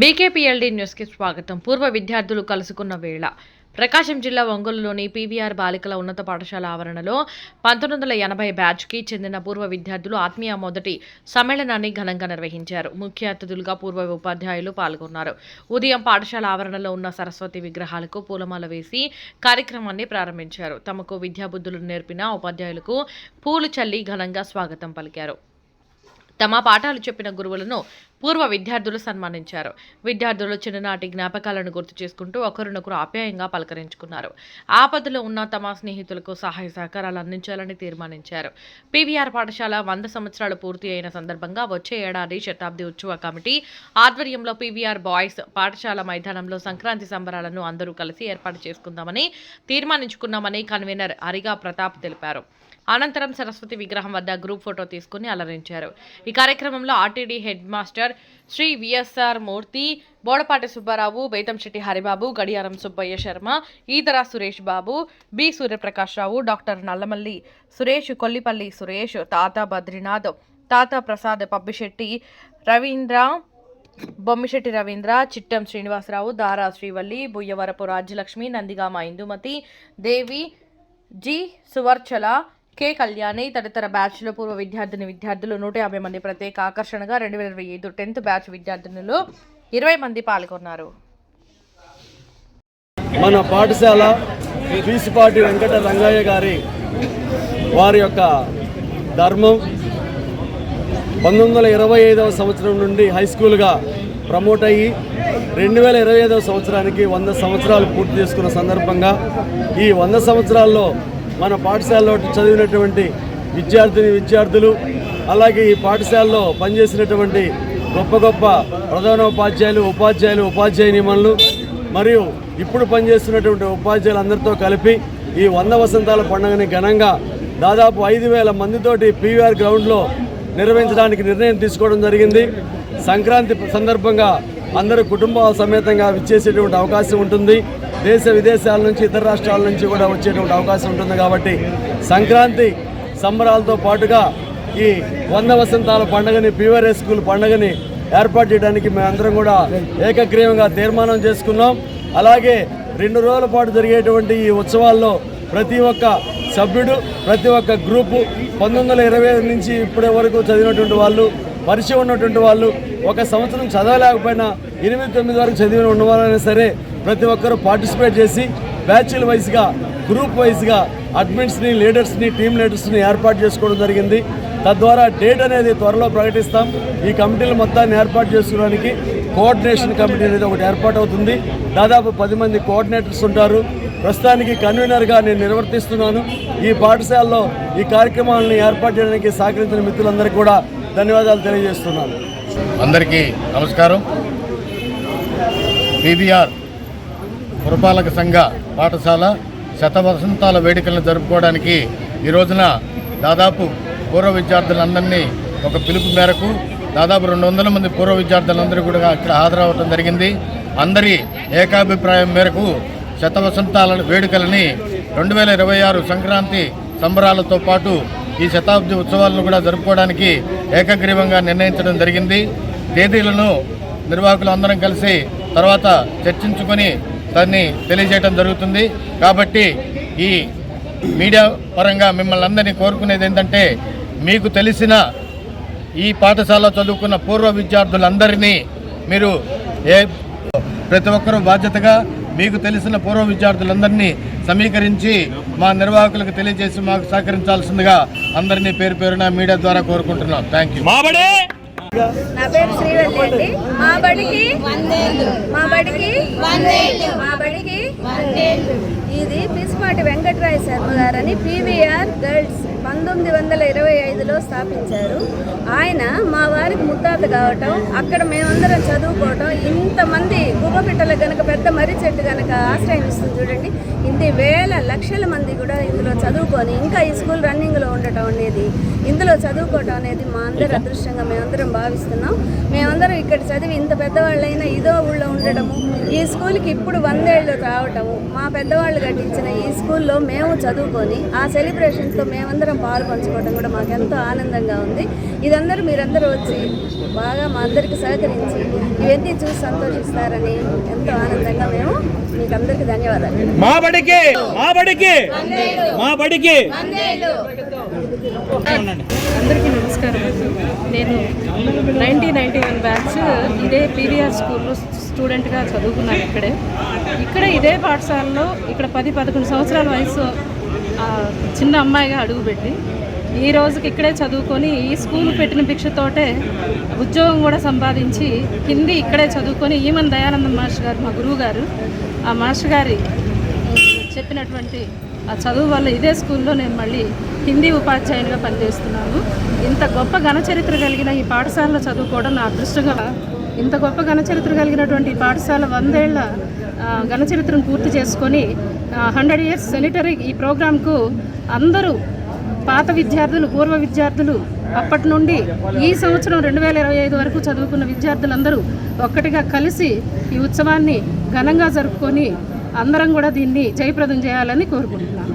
బీకేపీఎల్డీ న్యూస్కి స్వాగతం. పూర్వ విద్యార్థులు కలుసుకున్న వేళ ప్రకాశం జిల్లా ఒంగోలులోని పీవీఆర్ బాలికల ఉన్నత పాఠశాల ఆవరణలో పంతొమ్మిది వందల ఎనభై బ్యాచ్కి చెందిన పూర్వ విద్యార్థులు ఆత్మీయ మొదటి సమ్మేళనాన్ని ఘనంగా నిర్వహించారు. ముఖ్య అతిథులుగా పూర్వ ఉపాధ్యాయులు పాల్గొన్నారు. ఉదయం పాఠశాల ఆవరణలో ఉన్న సరస్వతి విగ్రహాలకు పూలమాల వేసి కార్యక్రమాన్ని ప్రారంభించారు. తమకు విద్యాబుద్ధులు నేర్పిన ఉపాధ్యాయులకు పూలు చల్లి ఘనంగా స్వాగతం పలికారు. తమ పాఠాలు చెప్పిన గురువులను పూర్వ విద్యార్థులు సన్మానించారు. విద్యార్థులు చిన్ననాటి జ్ఞాపకాలను గుర్తు చేసుకుంటూ ఒకరినొకరు ఆప్యాయంగా పలకరించుకున్నారు. ఆపదలో ఉన్న తమ స్నేహితులకు సహాయ సహకారాలు అందించాలని తీర్మానించారు. పీవీఆర్ పాఠశాల వంద సంవత్సరాలు పూర్తి అయిన సందర్భంగా వచ్చే ఏడాది శతాబ్ది ఉత్సవ కమిటీ ఆధ్వర్యంలో పీవీఆర్ బాయ్స్ పాఠశాల మైదానంలో సంక్రాంతి సంబరాలను అందరూ కలిసి ఏర్పాటు చేసుకుందామని తీర్మానించుకున్నామని కన్వీనర్ అరిగా ప్రతాప్ తెలిపారు. అనంతరం సరస్వతి విగ్రహం వద్ద గ్రూప్ ఫోటో తీసుకుని అలరించారు. ఈ కార్యక్రమంలో RTD head master Shri VSR Murthy Bodapati Subbarao Baithamsetti Haribabu Gadiyaram Subbaiah Sharma ఈతర Suresh Babu B Suryaprakash Rao doctor Nallamalli Suresh Kollipalli Suresh Tata Badrinath Tata Prasad Pabbisetti Ravindra Bommisetti Ravindra Chittam Srinivasarao Dara Srivalli Buyyavarapu Rajyalakshmi Nandigama Indumathi Devi G Suvarchala K Kalyani తదితర బ్యాచ్లో పూర్వ విద్యార్థిని విద్యార్థులు నూట యాభై మంది ప్రత్యేక ఆకర్షణగా రెండు వేల ఇరవై ఐదు టెన్త్ బ్యాచ్ విద్యార్థినులు ఇరవై మంది పాల్గొన్నారు. మన పాఠశాల పీసిపాటి వెంకట రంగయ్య గారి వారి యొక్క ధర్మం పంతొమ్మిది వందల ఇరవై ఐదవ సంవత్సరం నుండి హై స్కూల్గా ప్రమోట్ అయ్యి రెండు వేల ఇరవై ఐదవ సంవత్సరానికి వంద సంవత్సరాలు పూర్తి చేసుకున్న సందర్భంగా ఈ వంద సంవత్సరాల్లో మన పాఠశాలలో చదివినటువంటి విద్యార్థిని విద్యార్థులు అలాగే ఈ పాఠశాలలో పనిచేసినటువంటి గొప్ప గొప్ప ప్రధానోపాధ్యాయులు ఉపాధ్యాయులు ఉపాధ్యాయునిమణులు మరియు ఇప్పుడు పనిచేస్తున్నటువంటి ఉపాధ్యాయులు అందరితో కలిపి ఈ వంద వసంతాల పండుగని ఘనంగా దాదాపు ఐదు వేల మందితోటి పీవీఆర్ గ్రౌండ్లో నిర్వహించడానికి నిర్ణయం తీసుకోవడం జరిగింది. సంక్రాంతి సందర్భంగా అందరూ కుటుంబ సమేతంగా విచ్చేసేటువంటి అవకాశం ఉంటుంది. దేశ విదేశాల నుంచి ఇతర రాష్ట్రాల నుంచి కూడా వచ్చేటువంటి అవకాశం ఉంటుంది కాబట్టి సంక్రాంతి సంబరాలతో పాటుగా ఈ వంద వసంతాల పండుగని పీవీఆర్ఎస్ స్కూల్ పండుగని ఏర్పాటు చేయడానికి మేమందరం కూడా ఏకగ్రీవంగా తీర్మానం చేసుకున్నాం. అలాగే రెండు రోజుల పాటు జరిగేటువంటి ఈ ఉత్సవాల్లో ప్రతి ఒక్క సభ్యుడు ప్రతి ఒక్క గ్రూపు పంతొమ్మిది వందల ఇరవై నుంచి ఇప్పటి వరకు చదివినటువంటి వాళ్ళు పరిచయం ఉన్నటువంటి వాళ్ళు ఒక సంవత్సరం చదవలేకపోయినా ఎనిమిది తొమ్మిది వరకు చదివిన ఉన్నవారైనా సరే ప్రతి ఒక్కరూ పార్టిసిపేట్ చేసి బ్యాచ్ల వైజ్గా గ్రూప్ వైజ్గా అడ్మిన్స్ని లీడర్స్ని టీమ్ లీడర్స్ని ఏర్పాటు చేసుకోవడం జరిగింది. తద్వారా డేట్ అనేది త్వరలో ప్రకటిస్తాం. ఈ కమిటీలు మొత్తాన్ని ఏర్పాటు చేసుకోవడానికి కోఆర్డినేషన్ కమిటీ అనేది ఒకటి ఏర్పాటు అవుతుంది. దాదాపు పది మంది కోఆర్డినేటర్స్ ఉంటారు. ప్రస్తుతానికి కన్వీనర్గా నేను నిర్వర్తిస్తున్నాను. ఈ పాఠశాలలో ఈ కార్యక్రమాలను ఏర్పాటు చేయడానికి సహకరించిన మిత్రులందరికీ కూడా ధన్యవాదాలు తెలియజేస్తున్నాను. అందరికీ నమస్కారం. పీబీఆర్ పురపాలక సంఘ పాఠశాల శతవసంతాల వేడుకలను జరుపుకోవడానికి ఈ రోజున దాదాపు పూర్వ విద్యార్థులందరినీ ఒక పిలుపు మేరకు దాదాపు రెండు వందల మంది పూర్వ విద్యార్థులందరూ కూడా ఇక్కడ హాజరవటం జరిగింది. అందరి ఏకాభిప్రాయం మేరకు శతవసంతాల వేడుకలని రెండు వేల ఇరవై ఆరు సంక్రాంతి సంబరాలతో పాటు ఈ శతాబ్ది ఉత్సవాలను కూడా జరుపుకోవడానికి ఏకగ్రీవంగా నిర్ణయించడం జరిగింది. తేదీలను నిర్వాహకులు అందరం కలిసి తర్వాత చర్చించుకొని దాన్ని తెలియజేయడం జరుగుతుంది. కాబట్టి ఈ మీడియా పరంగా మిమ్మల్ని అందరినీ కోరుకునేది ఏంటంటే మీకు తెలిసిన ఈ పాఠశాల చదువుకున్న పూర్వ విద్యార్థులందరినీ మీరు ఏ ప్రతి ఒక్కరూ బాధ్యతగా మీకు తెలిసిన పూర్వ విద్యార్థులందరినీ సమీకరించి మా నిర్వాహకులకు తెలియజేసి మాకు సహకరించాల్సిందిగా అందరినీ పేరు పేరున మీడియా ద్వారా కోరుకుంటున్నాం. థ్యాంక్ యూ నా పేరు శ్రీవల్లి అండి. మా బడికి మా బడికి మా బడికి ఇది పిసిపాటి వెంకటరాయ శర్మ గారని పీవీఆర్ గర్ల్స్ పంతొమ్మిది వందల ఇరవై ఐదులో స్థాపించారు. ఆయన మా వారికి ముత్తాత కావటం అక్కడ మేమందరం చదువుకోవటం ఇంతమంది గువ్వపిట్టలు గనక పెద్ద మర్రి చెట్టు గనక ఆశ్రయం ఇస్తుంది చూడండి. ఇంత వేల లక్షల మంది కూడా ఇందులో చదువుకొని ఇంకా ఈ స్కూల్ రన్నింగ్లో ఉండటం అనేది ఇందులో చదువుకోవటం అనేది మా అందరి అదృష్టంగా మేమందరం భావిస్తున్నాం. మేమందరం ఇక్కడ చదివి ఇంత పెద్దవాళ్ళైనా ఇదో ఊళ్ళో ఉండటము ఈ స్కూల్కి ఇప్పుడు వందేళ్ళు రావటము మా పెద్దవాళ్ళు కట్టించిన ఈ స్కూల్లో మేము చదువుకొని ఆ సెలబ్రేషన్స్తో మేమందరం పాలు పంచుకోవడం కూడా మాకు ఎంతో ఆనందంగా ఉంది. ఇదందరూ మీరందరూ వచ్చి బాగా మా అందరికి సహకరించి ఇవన్నీ చూసి సంతోషిస్తారని ఎంతో ఆనందంగా మేము మీకు అందరికీ ధన్యవాదాలు. మా బడికి మా బడికి అందరికీ నమస్కారం. నేను నైన్టీన్ నైంటీ వన్ బ్యాచ్ ఇదే పీవీఆర్ స్కూల్లో స్టూడెంట్గా చదువుకున్నాను ఇక్కడే. ఇక్కడ ఇదే పాఠశాలలో ఇక్కడ పది పదకొండు సంవత్సరాల వయసు ఆ, చిన్న అమ్మాయిగా అడుగుపెట్టి ఈ రోజుకి ఇక్కడే చదువుకొని ఈ స్కూల్ పెట్టిన భిక్షతోటే ఉద్యోగం కూడా సంపాదించి హిందీ ఇక్కడే చదువుకొని ఈమన్ దయానందం మాస్టర్ గారు మా గురువు గారు ఆ మాస్టర్ గారి చెప్పినటువంటి ఆ చదువు వల్ల ఇదే స్కూల్లో నేను మళ్ళీ హిందీ ఉపాధ్యాయునిగా పనిచేస్తున్నాను. ఇంత గొప్ప ఘనచరిత్ర కలిగిన ఈ పాఠశాలలో చదువుకోవడం నా అదృష్టంగా ఇంత గొప్ప ఘనచరిత్ర కలిగినటువంటి ఈ పాఠశాల వందేళ్ళ ఘనచరిత్రను పూర్తి చేసుకొని హండ్రెడ్ ఇయర్స్ సెనిటరీ ఈ ప్రోగ్రాంకు అందరూ పాత విద్యార్థులు పూర్వ విద్యార్థులు అప్పటి నుండి ఈ సంవత్సరం రెండు వేల ఇరవై ఐదు వరకు చదువుకున్న విద్యార్థులందరూ ఒక్కటిగా కలిసి ఈ ఉత్సవాన్ని ఘనంగా జరుపుకొని అందరం కూడా దీన్ని జయప్రదం చేయాలని కోరుకుంటున్నాను.